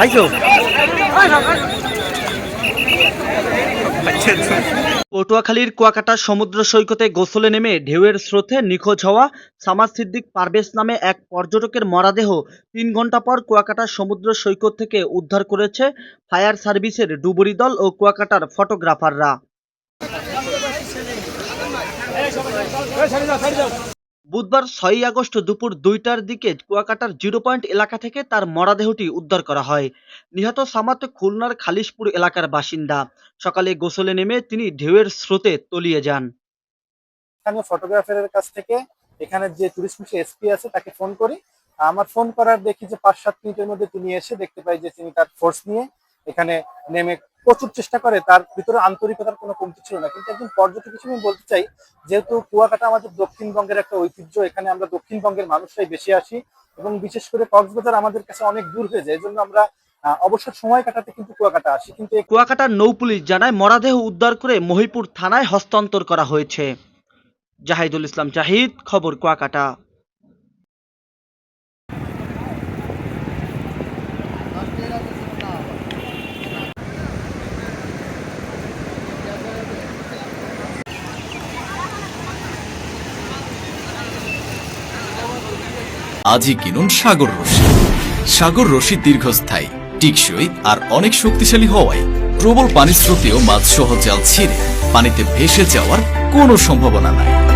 খাইছো পটুয়াখালীর কুয়াকাটা সমুদ্র সৈকতে গোসলে নেমে ঢেউয়ের স্রোতে নিখোঁজ হওয়া সামাদ সিদ্দিক পারভেজ নামে এক পর্যটকের মরাদেহ তিন ঘণ্টা পর কুয়াকাটা সমুদ্র সৈকত থেকে উদ্ধার করেছে ফায়ার সার্ভিসের ডুবুরি দল ও কুয়াকাটার ফটোগ্রাফাররা বুধবার ছয়ই আগস্ট দুপুর দুইটার দিকে কুয়াকাটার জিরো পয়েন্ট এলাকা থেকে তার মরাদেহটি উদ্ধার করা হয়। নিহত সামাত খুলনার খালিশপুর এলাকার বাসিন্দা। সকালে গোসলে নেমে তিনি ঢেউয়ের স্রোতে তলিয়ে যান। স্থানীয় ফটোগ্রাফারের কাছ থেকে এখানে যে টুরিস্ট এসপি আছে তাকে ফোন করি। আমার ফোন করার দেখি যে পাঁচ সাত মিনিটের মধ্যে তিনি এসে দেখতে পাই যে তিনি তার ফোর্স নিয়ে এখানে নেমে প্রচুর চেষ্টা করে তার ভিতরে আন্তরিকতার কোনো কমতি ছিল না। কিন্তু একজন পর্যটক হিসেবে আমি বলতে চাই যেহেতু কুয়াকাটা আমাদের দক্ষিণবঙ্গের একটা ঐতিহ্য এখানে আমরা দক্ষিণবঙ্গের মানুষরাই বেশি আসি এবং বিশেষ করে কক্সবাজার আমাদের কাছে অনেক দূর হয়ে যায় এই জন্য আমরা আহ, অবসর সময় কাটাতে কিন্তু কুয়াকাটা আসি। কিন্তু এই কুয়াকাটার নৌপুলিশ জানায় মরাদেহ উদ্ধার করে মহিপুর থানায় হস্তান্তর করা হয়েছে। জাহিদুল ইসলাম জাহিদ খবর কুয়াকাটা। আজই কিনুন সাগর রশি। সাগর রশি দীর্ঘস্থায়ী, টিকসই আর অনেক শক্তিশালী হওয়ায় প্রবল পানির স্রোতেও মাছ সহ জাল ছিঁড়ে পানিতে ভেসে যাওয়ার কোনো সম্ভাবনা নাই।